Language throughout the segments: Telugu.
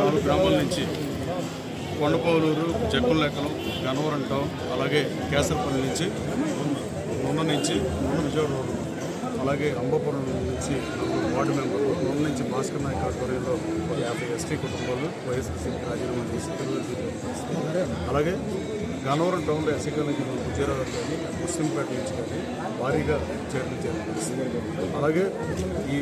నాలుగు గ్రామాల నుంచి కొండపౌలూరు చెక్కులెక్కలు గనవరం టౌన్ అలాగే కేసరపల్లి నుంచి నున్న నుంచి నున్న విజయవాడ రోడ్డు. అలాగే అంబాపురం నుంచి వార్డు మెంబర్లు నున్న నుంచి భాస్కర్ నాయక్ ఆధ్వర్యంలో ఒక యాభై ఎస్టీ కుటుంబాలు వైఎస్ఆర్సీపీ రాజీనామా చేసి తెలుగుదేశం అలాగే గన్నవరం టౌన్లో ఎస్సీ కాలేజీ గుజరాత్ కానీ ముస్లింపేట నుంచి కానీ భారీగా చేరడం జరిగింది. అలాగే ఈ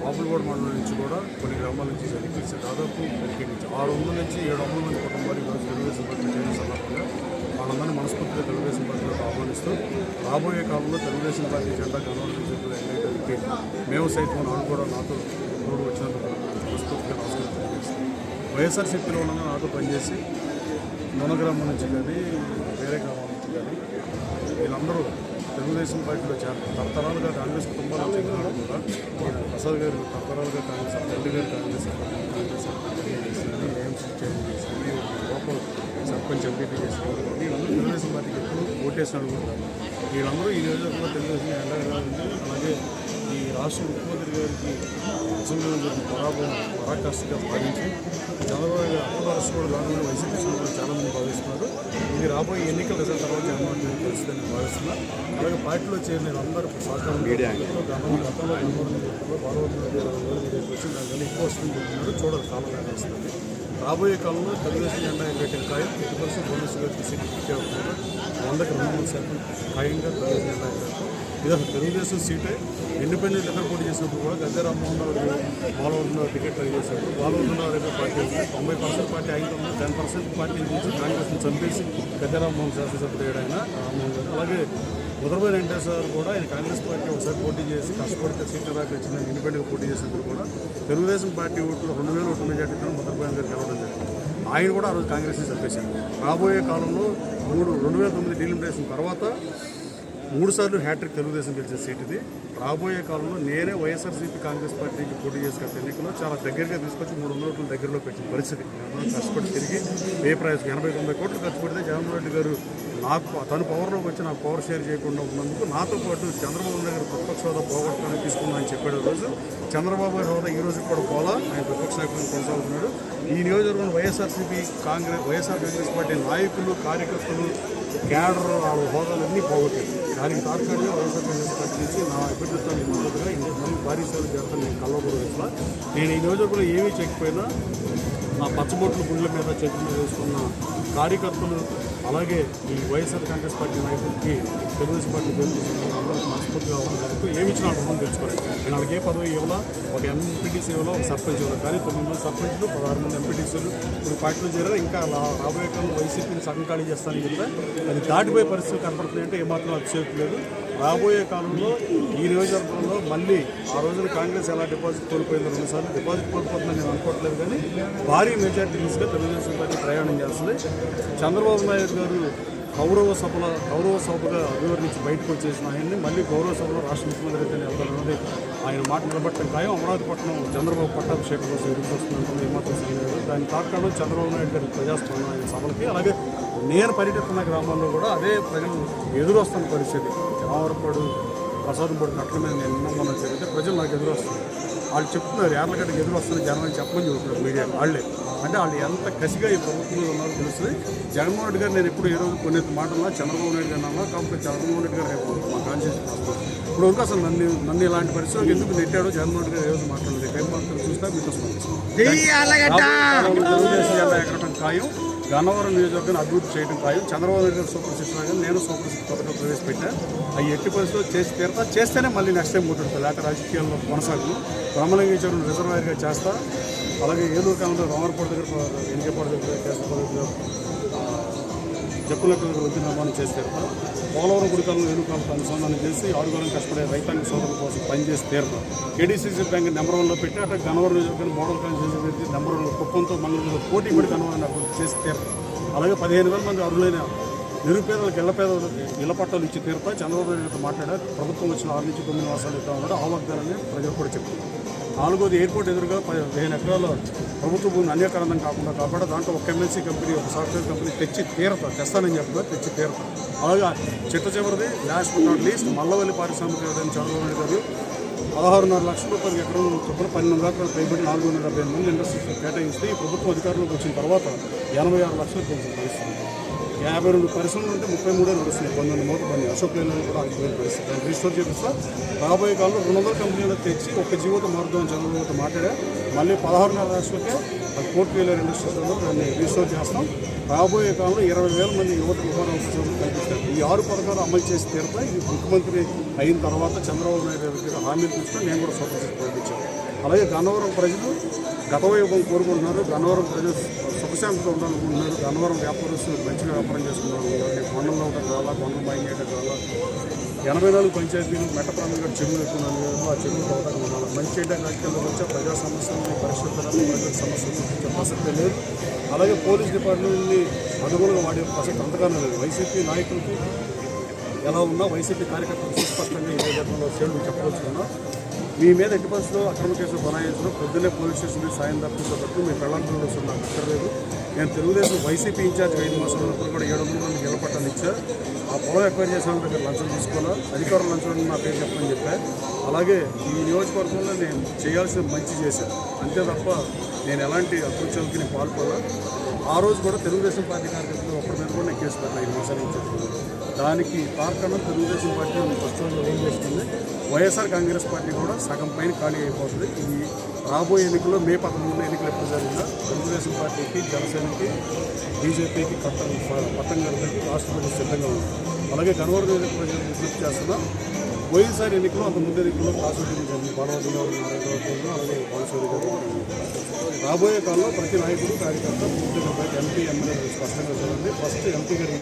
బాపులగూడ మండలం నుంచి కూడా కొన్ని గ్రామాల నుంచి జరిగింది దాదాపు పెరిగి నుంచి ఆరు వందల నుంచి ఏడు వందల మంది కుటుంబాలు ఈరోజు తెలుగుదేశం పార్టీ చేయడం సందర్భంగా వాళ్ళందరినీ మనస్ఫూర్తిగా తెలుగుదేశం పార్టీలో ఆహ్వానిస్తూ రాబోయే కాలంలో తెలుగుదేశం పార్టీ జెండా గన్నవరం నియోజకవర్గంలో ఎన్నికలకి మేము సైతం నాడు కూడా నాతో తోడు వచ్చినందుకు మనస్ఫూర్తిగా నమస్కారం తెలియజేస్తాను వైఎస్ఆర్సీపీలో ఉన్న నాతో పనిచేసి నూనె నుంచి కానీ వేరే గ్రామం నుంచి కానీ వీళ్ళందరూ తెలుగుదేశం పార్టీలో చేరతారు తరతరాలుగా కాంగ్రెస్ కుటుంబాలకు చెందిన కూడా ప్రసాద్ గారు తరతరాలుగా కాంగ్రెస్ తండ్రి గారు కాంగ్రెస్ కాంగ్రెస్. సర్పంచ్ ఎంపీపీ చేసిన వీళ్ళందరూ తెలుగుదేశం పార్టీకి ఎప్పుడు ఓటేసిన కూడా వీళ్ళందరూ ఈ నియోజకవర్గంలో తెలుగుదేశం ఎండా అలాగే ఈ రాష్ట్ర ముఖ్యమంత్రి గారికి అసెంబ్లీలో జరిగిన పరాభవం పరాకాష్ఠగా భావించి చంద్రబాబు అరెస్ట్ కూడా కాకుండా వైసీపీ శ్రేణులు చాలా మంది భావిస్తున్నారు ఇది రాబోయే ఎన్నికల రిజల్ట్ తర్వాత జగన్మోహన్ రెడ్డి పరిస్థితిని భావిస్తున్నారు అలాగే పార్టీలో చేరిన అందరూ సహకారం గతంలో గతంలో జగన్మోహన్ రెడ్డి బాలవరం వచ్చి దానికన్నా ఎక్కువ చెప్తున్నారు చూడాలి కాలం కావాల్సింది రాబోయే కాలంలో తెలుగుదేశం జెండా ఎగరేటిన ఖాయం ఫిఫ్టీ పర్సెంట్ బోనస్ గారికి సీట్ ఇచ్చే అవుతున్నారు వందకి రెండు మూడు శాతం ఖాయంగా తెలుగుదేశం జెండా ఎగరేస్తాం ఇది అసలు తెలుగుదేశం సీటే ఇండిపెండెంట్ ఎక్కడ పోటీ చేసినప్పుడు కూడా గద్దె రామ్మోహన్ రావు గారు టికెట్ ట్రై చేశారు. బాలవరంలో రేపు పార్టీ ఉంది. తొంభై పర్సెంట్ పార్టీ అయిన తొమ్మిది టెన్ పర్సెంట్ పార్టీ నుంచి కాంగ్రెస్ని చంపేసి గద్దె రామ్మోహన్ శాసనసభ అయ్యాడు ఆయన రామ్మోహన్ గారు. అలాగే ముద్రపోయిన వెంకటేశ్వర కూడా ఆయన కాంగ్రెస్ పార్టీ ఒకసారి పోటీ చేసి కష్టపడితే సీట్లు దాకా ఇచ్చిన ఇండిపెండెంట్ పోటీ చేసినప్పుడు కూడా తెలుగుదేశం పార్టీ ఓట్లు రెండు వేల ఓట్ల మెజార్టీతో ముద్రపోయిన గారు గెలవడం జరిగింది. ఆయన కూడా ఆ రోజు కాంగ్రెస్ని చంపేశారు. రాబోయే కాలంలో మూడు రెండు వేల తొమ్మిది డీలిమిటేషన్ తర్వాత మూడు సార్లు హ్యాట్రిక్ తెలుగుదేశం గెలిచే సీట్ ఇది. రాబోయే కాలంలో నేనే వైఎస్ఆర్సీపీ కాంగ్రెస్ పార్టీకి పోటీ చేసిన గత ఎన్నికల్లో చాలా దగ్గరగా తీసుకొచ్చి మూడు వందల ఓట్ల దగ్గరలో పెట్టిన పరిస్థితి. కష్టపడి తిరిగి ఏ ప్రైస్ ఎనభై తొంభై కోట్లు ఖర్చు పెడితే జగన్మోహన్ రెడ్డి గారు నాకు తను పవర్లోకి వచ్చి నాకు పవర్ షేర్ చేయకుండా ఉన్నందుకు నాతో పాటు చంద్రబాబు నాయుడు గారు ప్రతిపక్ష హోదా పోగొట్టుకొని తీసుకున్నా చెప్పాడు రోజు. చంద్రబాబు గారి హోదా ఈ రోజు కూడా పోలా. ఆయన ప్రతిపక్ష నాయకులను కొనసాగుతున్నాడు. ఈ నియోజకవర్గం YSRCP Congress YSR Congress party నాయకులు కార్యకర్తలు క్యాడర్ వాళ్ళ హోదాలన్నీ పోగొట్టారు. దానికి తాత్కాలిక వైఎస్ఆర్ కాంగ్రెస్ నా అభ్యర్థిత్వాన్ని మద్దతుగా ఇంకొక మంది భారీ సేవలు చేస్తాను నేను కల్వకూడదు ఇట్లా నేను ఈ నియోజకవర్గంలో ఏమీ చెక్కిపోయినా నా పచ్చబొట్లు గుండెల మీద చేతుల మీద వేసుకున్న కార్యకర్తలు అలాగే ఈ వైఎస్ఆర్ కాంగ్రెస్ పార్టీ నాయకులకి తెలుగుదేశం పార్టీ పేరు మనస్ఫూర్తిగా ఉన్నందుకు ఏమి ఇచ్చినా రుణం తెచ్చుకోలేదు. నేను వాళ్ళకి ఏ పదవి ఇవ్వాలా? ఒక ఎంపీటీసీ ఇవ్వాలా? ఒక సర్పంచ్ ఇవ్వాలి? కానీ తొమ్మిది మంది సర్పంచ్లు పదహారు మంది ఎంపీటీసీలు ఇప్పుడు పార్టీలో చేరారు? ఇంకా లా- రాబోయే కాలంలో వైసీపీని సగం ఖాళీ చేస్తానని చెప్తే అది దాటిపోయే పరిస్థితులు కనపడుతున్నాయంటే ఏమాత్రం అతిశయోక్తి లేదు. రాబోయే కాలంలో ఈ నియోజకవర్గంలో మళ్ళీ ఆ రోజున కాంగ్రెస్ ఎలా డిపాజిట్ కోల్పోయిందో రెండుసార్లు డిపాజిట్ కోల్పోతుందని నేను అనుకోవట్లేదు కానీ భారీ మెజార్టీ తీసుకుని తెలుగుదేశం పార్టీ ప్రయాణం చేస్తుంది. చంద్రబాబు నాయుడు గారు కౌరవ సభల కౌరవ సభగా అభివర్ణించి బయటకు వచ్చేసిన ఆయన్ని మళ్ళీ గౌరవ సభలో రాష్ట్ర ముఖ్యమంత్రి అయితే వెళ్తారన్నది ఆయన మాట నిలబట్టడం ఖాయం. అమరావతిపట్నం చంద్రబాబు పట్టాభిషేకం కోసం ఎదురు వస్తున్నటువంటి ఏమాత్రం సందేహం దాని తాత్కాలం చంద్రబాబు నాయుడు గారి ప్రజాస్వామ్యం ఆయన సభలకి అలాగే నేను పర్యటిస్తున్న గ్రామాల్లో కూడా అదే ప్రజలు ఎదురు వస్తున్న పరిస్థితి. ప్రసాదం పడు కట్టల మీద నేను నిన్న జరిగితే ప్రజలు నాకు ఎదురు వస్తున్నారు వాళ్ళు చెప్తున్నారు ఎర్లగడ్డకి ఎదురు వస్తున్న జనం అని చెప్పమని చెబుతున్నారు మీడియా వాళ్ళే. అంటే వాళ్ళు ఎంత కసిగా ఈ ప్రభుత్వంలో ఉన్నారో తెలుస్తుంది. జగన్మోహన్ రెడ్డి గారు నేను ఎప్పుడు ఏ రోజు కొన్ని మాటలా చంద్రబాబు నాయుడు గారు అన్నా కాకపోతే చంద్రబాబు నాయుడు గారు రేపు మా కాన్షియస్ ఇప్పుడు వరకు అసలు నన్ను నన్ను ఇలాంటి పరిస్థితులకు ఎందుకు నెట్టాడో జగన్మోహన్ రెడ్డి గారు ఏ రోజు మాట్లాడలేదు. టైం మాత్రం చూస్తే మీతో ఎగరటం ఖాయం? గన్నవరం నియోజకవర్గాన్ని అభివృద్ధి చేయడం ఖాయం. చంద్రబాబు నాయుడు గారు సూపర్ సిక్స్ నేను సూపర్ సిక్స్ పథకం ప్రవేశపెట్టా. అవి ఎట్టి పరిస్థితుల్లో చేసి తీరుతా? చేస్తేనే మళ్ళీ నెక్స్ట్ టైం ముట్టుకుంటా లేకపోతే రాజకీయాల్లో కొనసాగు బ్రహ్మలింగేశ్వరం రిజర్వాయర్గా చేస్తా. అలాగే ఏలూరు కాలంలో రామర్పాడు దగ్గర ఎన్నికపాడు దగ్గర చేస్తా జక్కుల వృద్ధి నిర్మాణం చేసి తీరుతా పోలవరం గుడికాలను ఏనుకాలతో అనుసంధానం చేసి ఆరుగాలం కష్టపడే రైతాంగ సోదరుల కోసం పనిచేసి తీరుతాం కేడీసీసీ బ్యాంక్ నెంబర్ వన్లో పెట్టి అట్లా గన్నవరం నియోజకవర్గం మోడల్ కాన్స్టిట్యూషన్ పెట్టి నెంబర్ వన్లో కుప్పంతో మంగళూరులో పోటీ పడి గన్నవరం అభివృద్ధి చేసి తీరుతాం అలాగే పదిహేను వేల మంది అరులైన నిరుపేదలకు ఇళ్ళ పేదలకు ఇళ్ళ పట్టాలు ఇచ్చి తీరుతా చంద్రబాబు నాయుడు మాట్లాడారు. ప్రభుత్వం వచ్చిన ఆరు నుంచి తొమ్మిది మాసాలు ఇద్దాం కూడా ఆ వాగ్దానాన్ని ప్రజలు కూడా చెప్తారు నాలుగోది ఎయిర్పోర్ట్ ఎదురుగా పదిహేను ఎకరాల ప్రభుత్వ భూమిని అన్యకరణం కాకుండా కాబట్టి దాంట్లో ఒక ఎంఎన్సీ కంపెనీ ఒక సాఫ్ట్వేర్ కంపెనీ తెచ్చి తీరతా తెస్తానని చెప్పగా తెచ్చి తీరతా అలాగే చిట్ట చివరిది last but not least Mallavalli పారిశ్రామిక వ్యవసాయం చంద్రబాబు నాయుడు గారు పదహారున్నర లక్షల రూపాయలు ఎకరం చొప్పున పన్నెండు ఎకరాలు పైబడి నాలుగు వందల డెబ్బై ఎనిమిది ఇండస్ట్రీస్ కేటాయిస్తే ఈ ప్రభుత్వం అధికారంలోకి వచ్చిన తర్వాత ఎనభై ఆరు లక్షలు పెంచుతుంది యాభై రెండు పరిశ్రమలు ఉంటే ముప్పై మూడే నడుస్తున్నాయి. పంతొమ్మిది మూట కొన్ని అశోక్ లేని కూడా ఆగిపోయిన పరిస్థితి దాన్ని రిజిస్టర్ చేపిస్తా. రాబోయే కాలంలో రెండు వందల కంపెనీలకు తెచ్చి ఒక జీవితం మారుద్దాం చంద్రబాబుతో మాట్లాడే. మళ్ళీ పదహారున్నర లక్షలకే కోర్టు వేలర్ ఇండస్ట్రీస్లో దాన్ని రిజిస్టర్ చేస్తాం. రాబోయే కాలంలో ఇరవై వేల మంది యువత ఉపాధి అవకాశాలు కల్పిస్తారు. ఈ ఆరు పథకాలు అమలు చేసి తీరుతా ఇది ముఖ్యమంత్రి అయిన తర్వాత చంద్రబాబు నాయుడు గారి దగ్గర హామీలు తీసుకుని నేను కూడా స్వతంత్ర ప్రకటించాను అలాగే గన్నవరం ప్రజలు గత వైభవం కోరుకుంటున్నారు. గన్నవరం ప్రజలు సుఖశాంతితో ఉండాలనుకుంటున్నారు గన్నవరం వ్యాపారస్తులు మంచిగా వ్యాపారం చేసుకున్నారు. రేపు కొండల్లో ఉండటం కావాలా కొండలు బయట చేయడం కావాలా? ఎనభై నాలుగు పంచాయతీలు మెట్ట ప్రాంతంగా చెరువులు ఎక్కున్నాను ఆ చెరువులు తవ్వటం ఉండాలి మంచి చేయడానికి రాజకీయాల్లో వచ్చే ప్రజా సమస్యలు పరిష్కరించడానికి ప్రజల సమస్యలు తీర్చే లేదు. అలాగే పోలీస్ డిపార్ట్మెంట్ని అనుగుణంగా వాడే ప్రసక్తి అంతగానే లేదు. వైసీపీ నాయకులకి ఎలా ఉన్నా వైసీపీ కార్యకర్తలు సుస్పష్టంగా ఈ నేపథ్యంలో సేవలు చెప్పవచ్చుకున్నా మీ మీద ఎట్టి పరిస్థితుల్లో అక్రమ కేసులు బనాయించడం పొద్దున్నే పోలీస్ స్టేషన్ సాయం తప్పించబట్టు మీ పెళ్ళంలో వస్తుంది నాకు అక్కర్లేదు నేను తెలుగుదేశం వైసీపీ ఇన్ఛార్జ్ ఐదు మాసాలు ఉన్నప్పుడు కూడా ఏడు వందల మంది గెలపట్టాలు ఇచ్చా ఆ పొలం ఎక్వైర్ చేసిన దగ్గర లంచం తీసుకోవాలా? అధికారులు లంచం నా పేరు చెప్పని చెప్పా. అలాగే ఈ నియోజకవర్గంలో నేను చేయాల్సిన మంచి చేశాను అంతే తప్ప నేను ఎలాంటి అకృత్యాలకి నేను పాల్పడలా. ఆ రోజు కూడా తెలుగుదేశం పార్టీ కార్యకర్తలు ఒక్కరి మీద కూడా నేను కేసు పెట్టాను ఐదు మాసాల నుంచి దానికి కారణం తెలుగుదేశం పార్టీ ఫస్ట్ రోజు ఏం చేస్తుంది? వైఎస్ఆర్ కాంగ్రెస్ పార్టీ కూడా సగం పైన ఖాళీ అయిపోతుంది. ఈ రాబోయే ఎన్నికల్లో మే పదమూడున ఎన్నికలు ఎప్పుడు జరిగినా తెలుగుదేశం పార్టీకి జనసేనకి బీజేపీకి కట్టం పట్టం కలిపి రాష్ట్రపతి సిద్ధంగా ఉంది. అలాగే గనవరం నియోజక ప్రజలు విజ్ఞప్తి చేస్తున్నా పోయినసారి ఎన్నికలు అంత ముందు ఎన్నికల్లో కాసులు జరిగింది బాలవద్దు అలాగే బాలసూరి గారు రాబోయే కాలంలో ప్రతి నాయకుడు కార్యకర్త పూర్తిగా ఎంపీ ఎమ్మెల్యే స్పష్టంగా చూడండి ఫస్ట్ ఎంపీ గారి